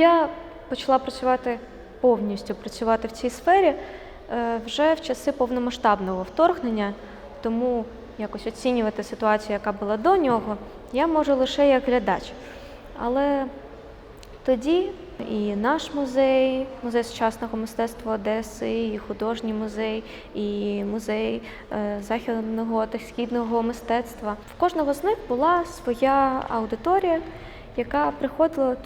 Я почала працювати повністю працювати в цій сфері е, вже в часи повномасштабного вторгнення, тому якось оцінювати ситуацію, яка була до нього, я можу лише як глядач. Але тоді і наш музей, музей сучасного мистецтва Одеси, і художній музей, і музей е, західного та східного мистецтва. В кожного з них була своя аудиторія, яка приходила е,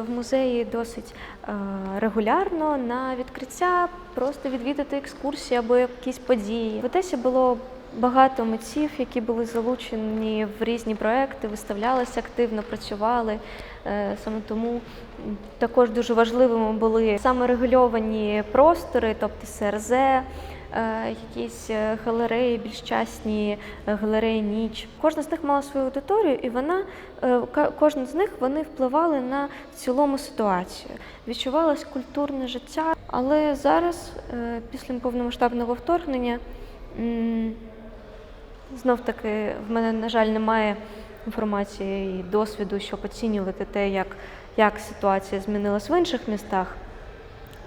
в музеї досить е, регулярно на відкриття, просто відвідати екскурсії або якісь події. В Одесі було багато митців, які були залучені в різні проекти, виставлялися активно, працювали. Е, Саме тому також дуже важливими були саморегульовані простори, тобто СРЗ, якісь е, галереї, більш частні е, галереї ніч. Кожна з них мала свою аудиторію, і вона е, кожна з них вони впливали на цілому ситуацію. Відчувалось культурне життя, але зараз, е, після повномасштабного вторгнення, знов таки в мене, на жаль, немає інформації і досвіду, щоб оцінювати те, як, як ситуація змінилась в інших містах.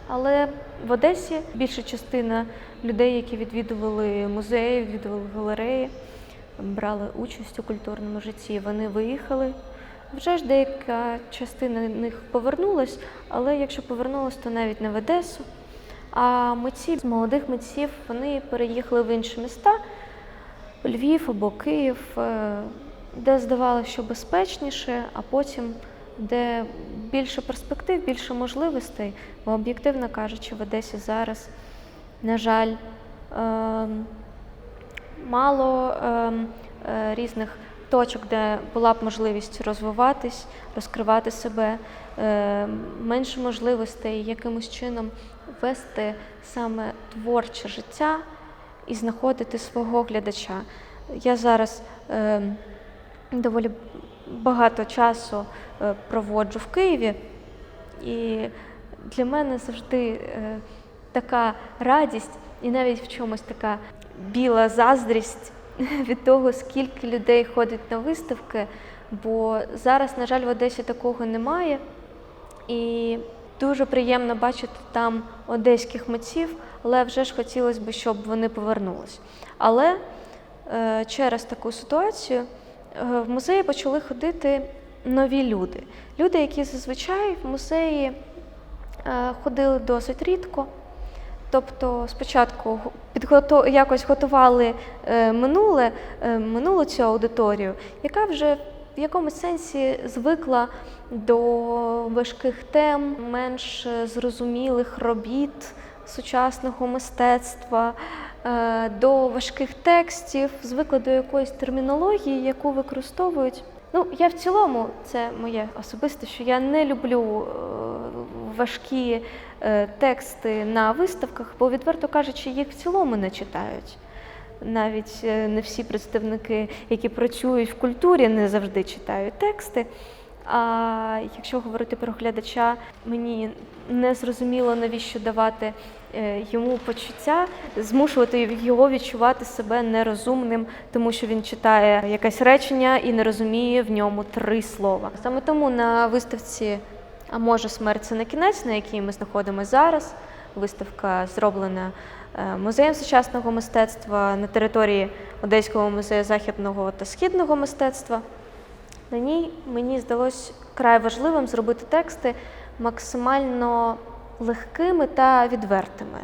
Але в Одесі більша частина людей, які відвідували музеї, відвідували галереї, брали участь у культурному житті, вони виїхали. Вже ж деяка частина них повернулась, але якщо повернулась, то навіть не в Одесу. А митці з молодих митців вони переїхали в інші міста, Львів або Київ, е, де здавалося, що безпечніше, а потім де більше перспектив, більше можливостей. Бо об'єктивно кажучи, в Одесі зараз, на жаль, ем, мало ем, е, різних точок, де була б можливість розвиватись, розкривати себе, е, менше можливостей якимось чином вести саме творче життя і знаходити свого глядача. Я зараз е, доволі багато часу е, проводжу в Києві, і для мене завжди е, така радість і навіть в чомусь така біла заздрість від того, скільки людей ходить на виставки. Бо зараз, на жаль, в Одесі такого немає. І дуже приємно бачити там одеських митців, але вже ж хотілося б, щоб вони повернулись. Але е, через таку ситуацію в музеї почали ходити нові люди. Люди, які зазвичай в музеї е, ходили досить рідко. Тобто спочатку підгото... якось готували е, минуле, е, минулу цю аудиторію, яка вже в якомусь сенсі звикла до важких тем, менш е, зрозумілих робіт сучасного мистецтва, е, до важких текстів, звикла до якоїсь термінології, яку використовують. Ну, я в цілому, це моє особисте, що я не люблю е, важкі е, тексти на виставках, бо, відверто кажучи, їх в цілому не читають. Навіть не всі представники, які працюють в культурі, не завжди читають тексти. А якщо говорити про глядача, мені не зрозуміло, навіщо давати е, йому почуття, змушувати його відчувати себе нерозумним, тому що він читає якесь речення і не розуміє в ньому три слова. Саме тому на виставці А може смерть це не кінець, на якій ми знаходимося зараз. Виставка зроблена е, музеєм сучасного мистецтва на території Одеського музею західного та східного мистецтва. На ній мені здалось край важливим зробити тексти максимально легкими та відвертими.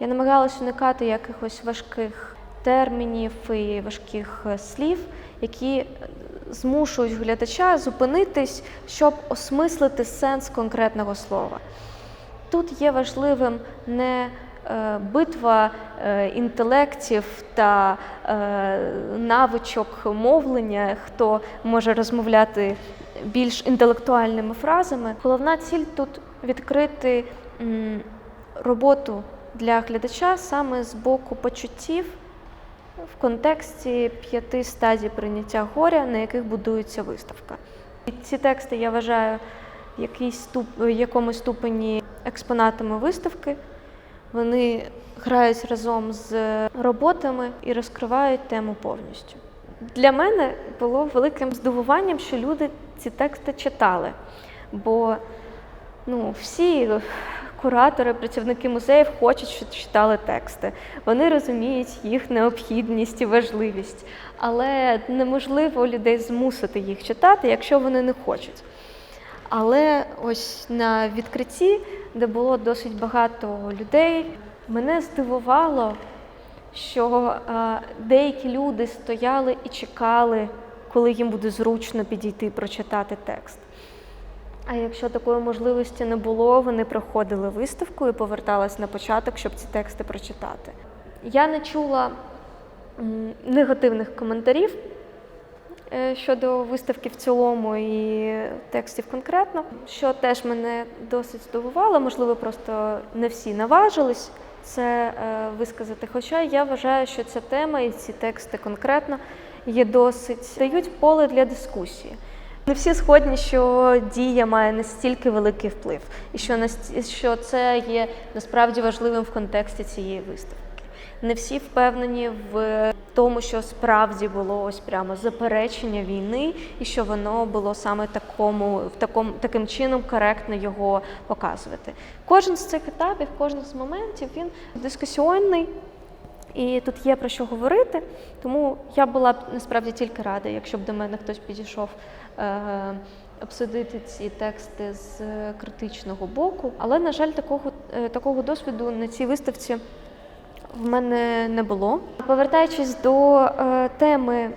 Я намагалась уникати якихось важких термінів і важких е, слів, які змушують глядача зупинитись, щоб осмислити сенс конкретного слова. Тут є важливим не битва е, інтелектів та е, навичок мовлення, хто може розмовляти більш інтелектуальними фразами. Головна ціль тут відкрити роботу для глядача саме з боку почуттів в контексті п'яти стадій прийняття горя, на яких будується виставка. І ці тексти я вважаю в якійсь ступ... в якомусь ступені експонатами виставки. Вони грають разом з роботами і розкривають тему повністю. Для мене було великим здивуванням, що люди ці тексти читали, бо ну, всі куратори, працівники музеїв хочуть, щоб читали тексти. Вони розуміють їх необхідність і важливість, але неможливо людей змусити їх читати, якщо вони не хочуть. Але ось на відкритті, де було досить багато людей, мене здивувало, що е, деякі люди стояли і чекали, коли їм буде зручно підійти прочитати текст. А якщо такої можливості не було, вони проходили виставку і повертались на початок, щоб ці тексти прочитати. Я не чула негативних коментарів щодо виставки в цілому і текстів конкретно, що теж мене досить здивувало, можливо, просто не всі наважились це е, висказати. Хоча я вважаю, що ця тема і ці тексти конкретно є досить дають поле для дискусії. Не всі згодні, що дія має настільки великий вплив, і що що це є насправді важливим в контексті цієї виставки. Не всі впевнені в тому, що справді було ось прямо заперечення війни, і що воно було саме такому, в такому таким чином коректно його показувати. Кожен з цих етапів, кожен з моментів він дискусіонний. І тут є про що говорити, тому я була б насправді тільки рада, якщо б до мене хтось підійшов е, обсудити ці тексти з критичного боку. Але, на жаль, такого, е, такого досвіду на цій виставці в мене не було. Повертаючись до е, теми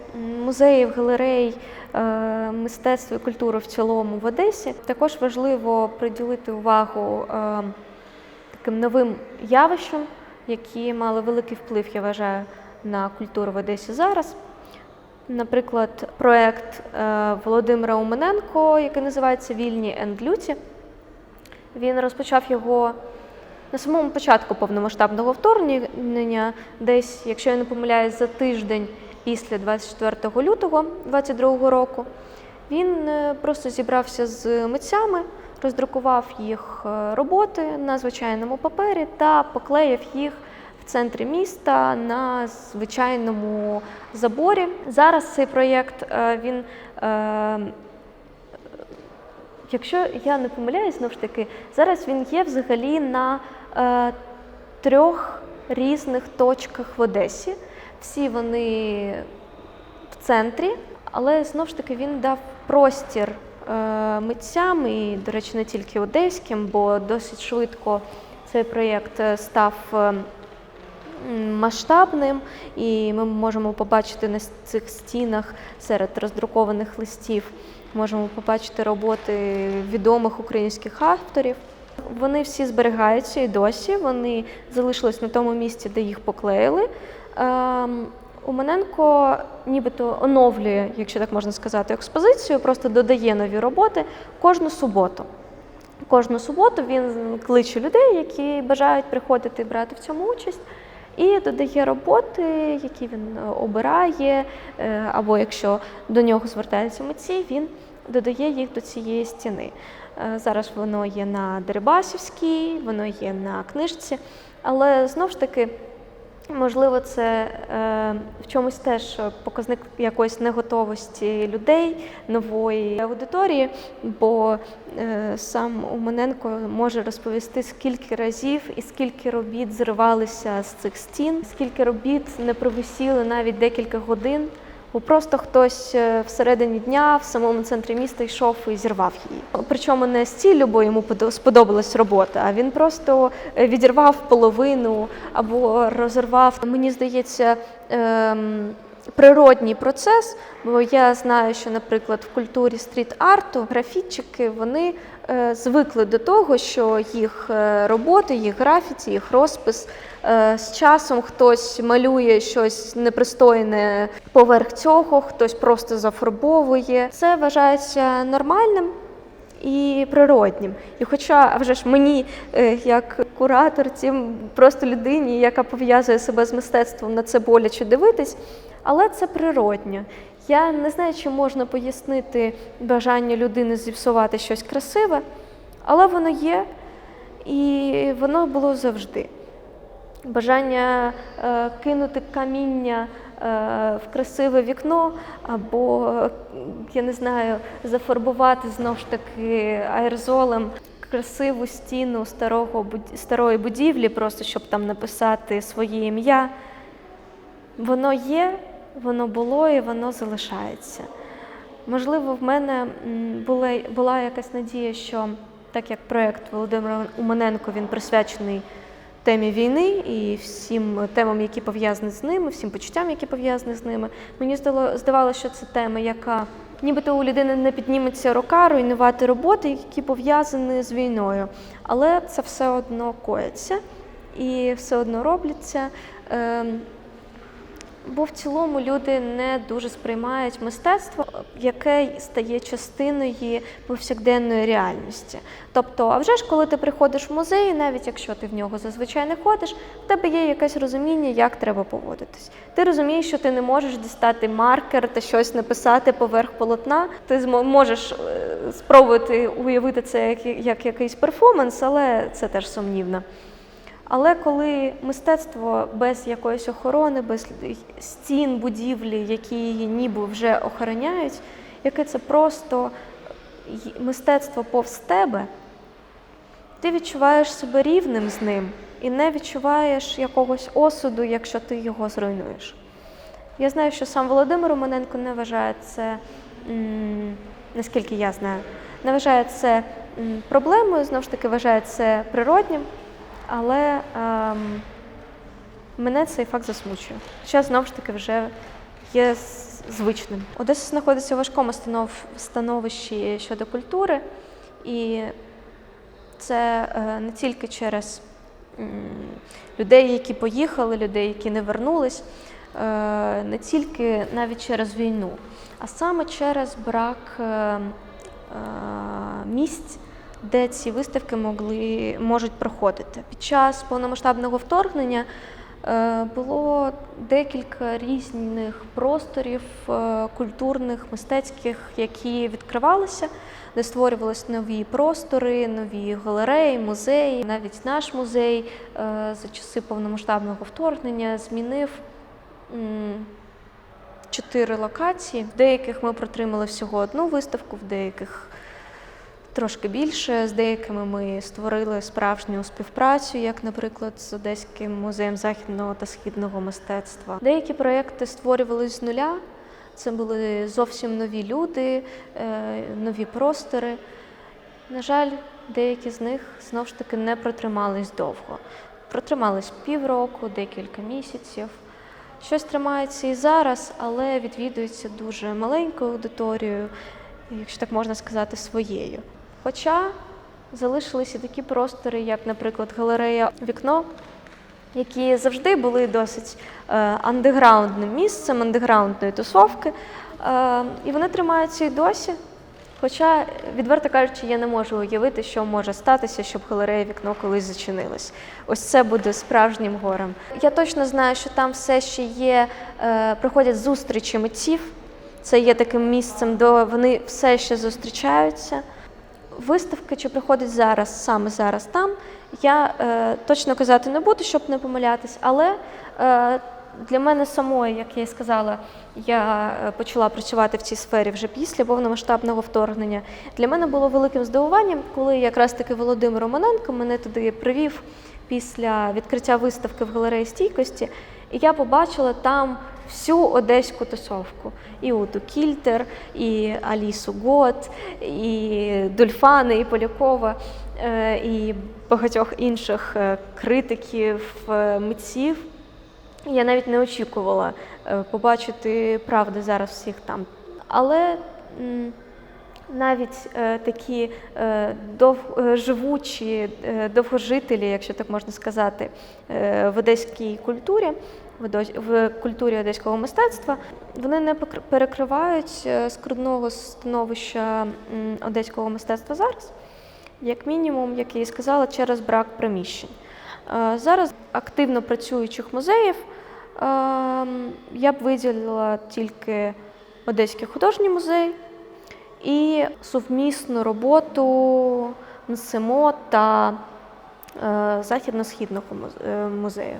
музеїв, галерей, е, мистецтва і культури в цілому в Одесі, також важливо приділити увагу е, таким новим явищам, які мали великий вплив, я вважаю, на культуру в Одесі зараз. Наприклад, проект е, Володимира Умененко, який називається Вільні енд люті. Він розпочав його на самому початку повномасштабного вторгнення, десь, якщо я не помиляюсь, за тиждень після 24 лютого 2022 року. Він е, просто зібрався з митцями, роздрукував їх е, роботи на звичайному папері та поклеїв їх в центрі міста на звичайному заборі. Зараз цей проєкт е, він. Е, Якщо я не помиляюсь, знову ж таки, зараз він є взагалі на е, трьох різних точках в Одесі. Всі вони в центрі, але знову ж таки він дав простір е, митцям і, до речі, не тільки одеським, бо досить швидко цей проєкт е, став. Масштабним, і ми можемо побачити на цих стінах серед роздрукованих листів, можемо побачити роботи відомих українських авторів. Вони всі зберігаються і досі. Вони залишились на тому місці, де їх поклеїли. Ем, Уманенко нібито оновлює, якщо так можна сказати, експозицію, просто додає нові роботи кожну суботу. Кожну суботу він кличе людей, які бажають приходити і брати в цьому участь, і додає роботи, які він е, обирає, е, або якщо до нього звертаються митці, він додає їх до цієї стіни. Е, Зараз воно є на Дерибасівській, воно є на книжці, але знову ж таки. Можливо, це е, в чомусь теж показник якоїсь неготовості людей, нової аудиторії, бо е, сам Уманенко може розповісти, скільки разів і скільки робіт зривалися з цих стін, скільки робіт не провисіли навіть декілька годин. Бо просто хтось е, всередині дня в самому центрі міста йшов і зірвав її. Причому не з ціллю, бо йому сподобалась робота, а він просто е, відірвав половину або розірвав. Мені здається, ем, природній процес, бо я знаю, що, наприклад, в культурі стріт-арту графітчики вони звикли до того, що їх е, роботи, їх графіті, їх розпис е, з часом хтось малює щось непристойне поверх цього, хтось просто зафарбовує. Це вважається нормальним і природнім. І хоча вже ж мені, е, як кураторці, просто людині, яка пов'язує себе з мистецтвом, на це боляче дивитись, але це природньо. Я не знаю, чи можна пояснити бажання людини зіпсувати щось красиве, але воно є, і воно було завжди. Бажання е, кинути каміння е, в красиве вікно, або, я не знаю, зафарбувати знов ж таки аерозолем красиву стіну старого, старої будівлі, просто щоб там написати своє ім'я. Воно є, воно було і воно залишається. Можливо, в мене була, була якась надія, що так як проєкт Володимира Уманенко він присвячений темі війни і всім темам, які пов'язані з ними, всім почуттям, які пов'язані з ними, мені здавалося, що це тема, яка нібито у людини не підніметься рука руйнувати роботи, які пов'язані з війною. Але це все одно коїться і все одно робляться. Бо в цілому люди не дуже сприймають мистецтво, яке стає частиною повсякденної реальності. Тобто, а вже ж коли ти приходиш в музей, навіть якщо ти в нього зазвичай не ходиш, в тебе є якесь розуміння, як треба поводитись. Ти розумієш, що ти не можеш дістати маркер та щось написати поверх полотна. Ти можеш е, спробувати уявити це як, як якийсь перформанс, але це теж сумнівно. Але коли мистецтво без якоїсь охорони, без стін, будівлі, які її ніби вже охороняють, яке це просто мистецтво повз тебе, ти відчуваєш себе рівним з ним і не відчуваєш якогось осуду, якщо ти його зруйнуєш. Я знаю, що сам Володимир Романенко не вважає це, наскільки я знаю, не вважає це проблемою, знову ж таки, вважає це природнім, але ем, мене цей факт засмучує. Що знову ж таки вже є звичним. Одеса знаходиться у важкому станов, становищі щодо культури, і це е, не тільки через м, людей, які поїхали, людей, які не вернулись, е, не тільки навіть через війну, а саме через брак е, е, місць, де ці виставки могли, можуть проходити. Під час повномасштабного вторгнення е, було декілька різних просторів е, культурних, мистецьких, які відкривалися, де створювалися нові простори, нові галереї, музеї. Навіть наш музей е, за часи повномасштабного вторгнення змінив. Чотири локації. В деяких ми протримали всього одну виставку, в деяких трошки більше. З деякими ми створили справжню співпрацю, як, наприклад, з Одеським музеєм західного та східного мистецтва. Деякі проекти створювалися з нуля. Це були зовсім нові люди, е, нові простори. На жаль, деякі з них знов ж таки не протримались довго. Протримались півроку, декілька місяців. Щось тримається і зараз, але відвідується дуже маленькою аудиторією, якщо так можна сказати, своєю. Хоча залишилися такі простори, як, наприклад, галерея Вікно, які завжди були досить е, андеграундним місцем, андеграундної тусовки. Е, і вони тримаються і досі. Хоча, відверто кажучи, я не можу уявити, що може статися, щоб галерея вікно колись зачинилась. Ось це буде справжнім горем. Я точно знаю, що там все ще є, е, проходять зустрічі митців. Це є таким місцем, де вони все ще зустрічаються. Виставки, чи проходить зараз, саме зараз там, я е, точно казати не буду, щоб не помилятись, але е, для мене самої, як я і сказала, я е, почала працювати в цій сфері вже після повномасштабного вторгнення. Для мене було великим здивуванням, коли якраз таки Володимир Романенко мене туди привів після відкриття виставки в галереї стійкості, і я побачила там всю одеську тусовку. І Уду Кільтер, і Алісу Гот, і Дульфани, і Полякова, е, і багатьох інших е, критиків, е, митців. Я навіть не очікувала побачити правди зараз всіх там. Але навіть такі е, довгожителі, якщо так можна сказати, в одеській культурі, в, культурі одеського мистецтва, вони не перекривають е, скрутного становища одеського мистецтва зараз, як мінімум, як я і сказала, через брак приміщень. Е, Зараз активно працюючих музеїв ем, я б виділила тільки Одеський художній музей і сумісну роботу НСМО та е, Західно-східного музею.